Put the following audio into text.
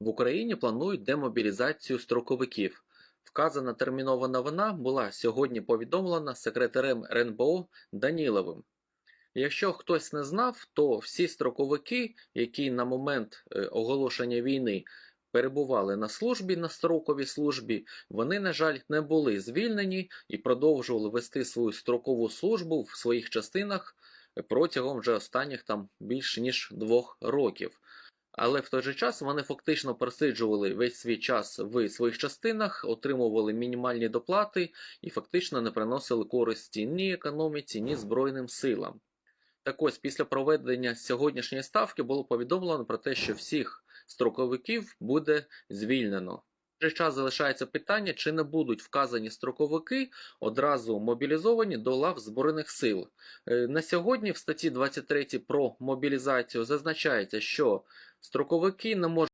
В Україні планують демобілізацію строковиків. Вказана термінова новина була сьогодні повідомлена секретарем РНБО Даніловим. Якщо хтось не знав, то всі строковики, які на момент е, оголошення війни перебували на службі на строковій службі, вони, на жаль, не були звільнені і продовжували вести свою строкову службу в своїх частинах протягом вже останніх там більше ніж двох років. Але в той же час вони фактично просиджували весь свій час в своїх частинах, отримували мінімальні доплати і фактично не приносили користі ні економіці, ні Збройним силам. Так ось, після проведення сьогоднішньої ставки було повідомлено про те, що всіх строковиків буде звільнено. В час залишається питання, чи не будуть вказані строковики одразу мобілізовані до лав Збройних сил. Е, На сьогодні в статті 23 про мобілізацію зазначається, що строковики не можуть